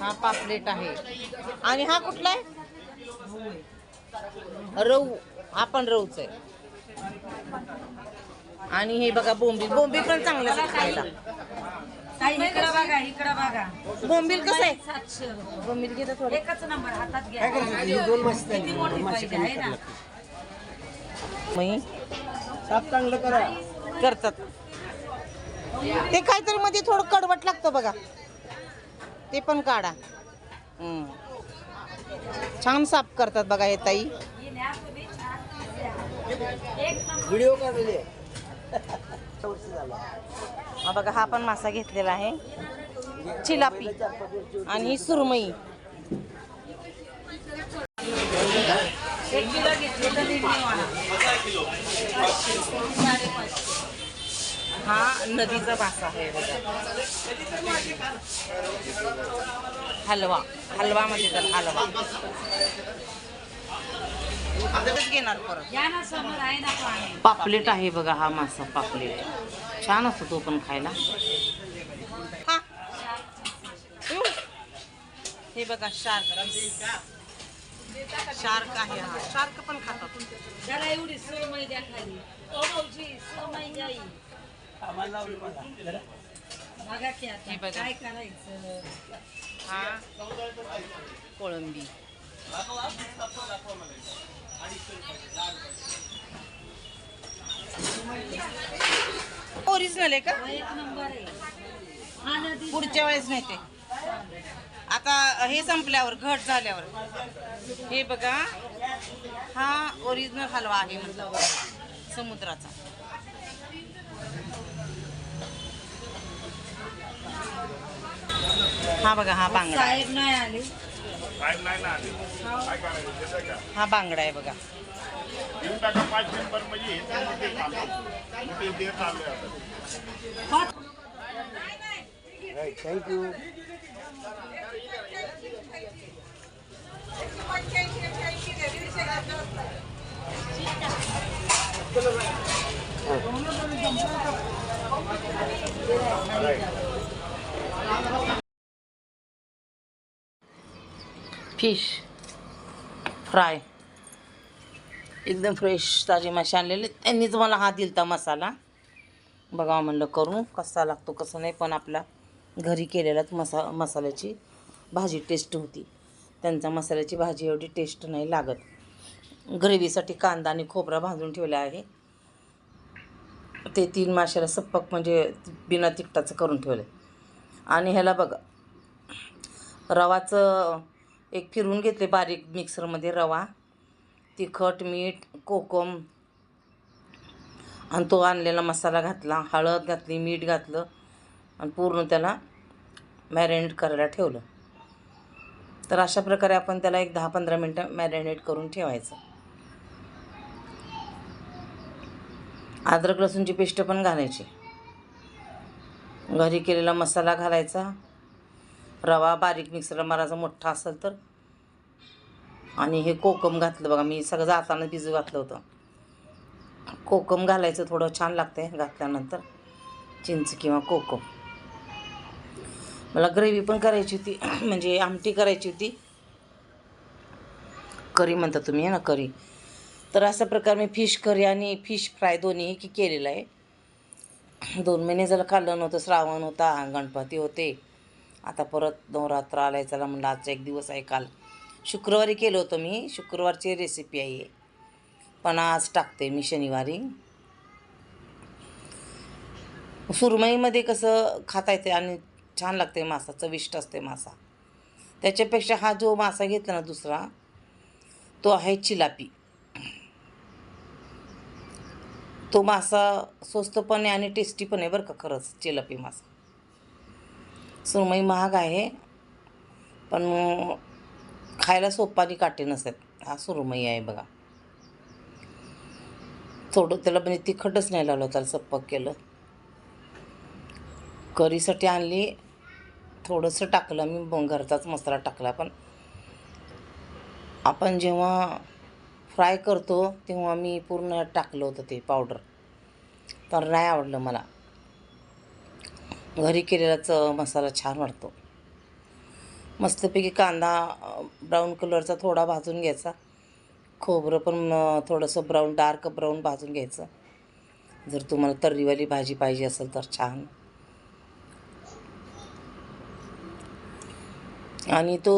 हा पापलेट आहे. आणि हा कुठला आहे? रऊ. हा पण रऊच आहे. आणि हे बघा बोंबील. बोंबील पण चांगलं असतं खायला. ताई इकडं बघा इकडं बघा. बोंबील कसं आहे? सातशे. बोंबील घेतात थोडे. एकच नंबर हातात घ्या. किती मोठी पाहिजे आहे ना? मी साप चांगलं करा. करतात. ते काहीतरी मध्ये थोडं कडवट लागतं बघा. ते पण काढा. छान साफ करतात बघा हे ताई. व्हिडिओ काढले हा बघा हा पण मासा घेतलेला आहे. चिलापी आणि ही सुरमई. एक किलो घेतली तर हा नदीचा मासा आहे बघा. हलवा हलवा म्हणजे तर हलवा. घेणार परत. पापलेट आहे बघा हा मासा पापलेट. छान असतो तो पण खायला. हा. हे बघा शार्क. शार्क आहे हा. शार्क पण खातात. एवढी ही. आता हे बघा. काय करायचं? हा. कोळंबी. ओरिजिनल आहे का? एक नंबर आहे. हा नदी पुढच्या वेळेस नाही ते. आता हे संपल्यावर घट झाल्यावर. हे बघा. हा ओरिजिनल हलवा आहे मतलब समुद्राचा. हा बघा हा बांगडा साहेब नाही आले काय नाही ना आले. काय करायचं त्याचं का हा बांगडा आहे बघा घेऊन टाका पाच नंबर म्हणजे हे तर मोठे चालू मोठे देर चालू आता थँक्यू फिश फ्राय. एकदम फ्रेश ताजे मासे आणलेले. त्यांनीच मला हा दिलता मसाला. बघा म्हणलं करू. कसा लागतो कसं नाही पण आपला घरी केलेलाच मसा मसाल्याची भाजी टेस्ट होती. त्यांचा मसाल्याची भाजी एवढी टेस्ट नाही लागत. ग्रेव्हीसाठी कांदा आणि खोबरा भाजून ठेवला आहे. ते तीन माशाला सप्पक म्हणजे बिना तिखटाचं करून ठेवलं. आणि ह्याला बघा रवाचं एक फिरून घेतले बारीक मिक्सरमध्ये रवा तिखट मीठ कोकम. आणि तो आणलेला मसाला घातला हळद घातली मीठ घातलं आणि पूर्ण त्याला मॅरिनेट करायला ठेवलं. तर अशा प्रकारे आपण त्याला एक दहा पंधरा मिनटं मॅरिनेट करून ठेवायचं. अद्रक लसूणची पेस्ट पण घालायची. घरी केलेला मसाला घालायचा. रवा बारीक मिक्सरला मारायचा मोठा असेल तर. आणि हे कोकम घातलं बघा मी सगळं जाताना भिजू घातलं होतं. कोकम घालायचं थोडं छान लागतंय घातल्यानंतर. चिंच किंवा कोकम. मला ग्रेव्ही पण करायची होती म्हणजे आमटी करायची होती. करी म्हणता तुम्ही ना करी. तर अशा प्रकारे मी फिश करी आणि फिश फ्राय दोन्ही की केलेलं आहे. दोन महिने झालं खाल्लं नव्हतं श्रावण होता गणपती होते. आता परत नवरात्र आलाय चला म्हणलं आजचा एक दिवस आहे काल. शुक्रवारी केलं होतं मी शुक्रवारची रेसिपी आहे. पण आज टाकते मी शनिवारी. सुरमईमध्ये कसं खाता येते आणि छान लागते मासा चविष्ट असते मासा. त्याच्यापेक्षा हा जो मासा घेतला ना दुसरा तो आहे चिलापी. तो मासा स्वस्त पण आहे आणि टेस्टी पण आहे बरं का खरंच चिलापी मासा. सुरमई महाग आहे. पण खायला सोपा आणि काटे नसतात हा सुरमई आहे बघा. थोडं त्याला म्हणजे तिखटच नाही लावलं त्याला सप्पक केलं. करीसाठी आणली. थोडंसं टाकलं मी घरचाच मसाला टाकला. पण आपण जेव्हा फ्राय करतो तेव्हा मी पूर्ण टाकलं होतं ते पावडर. तर नाही आवडलं मला. घरी केलेलाच मसाला छान वाटतो मस्तपैकी कांदा ब्राऊन कलरचा थोडा भाजून घ्यायचा. खोबरं पण थोडंसं ब्राऊन डार्क ब्राऊन भाजून घ्यायचं. जर तुम्हाला तर्रीवाली भाजी पाहिजे असेल तर छान. आणि तो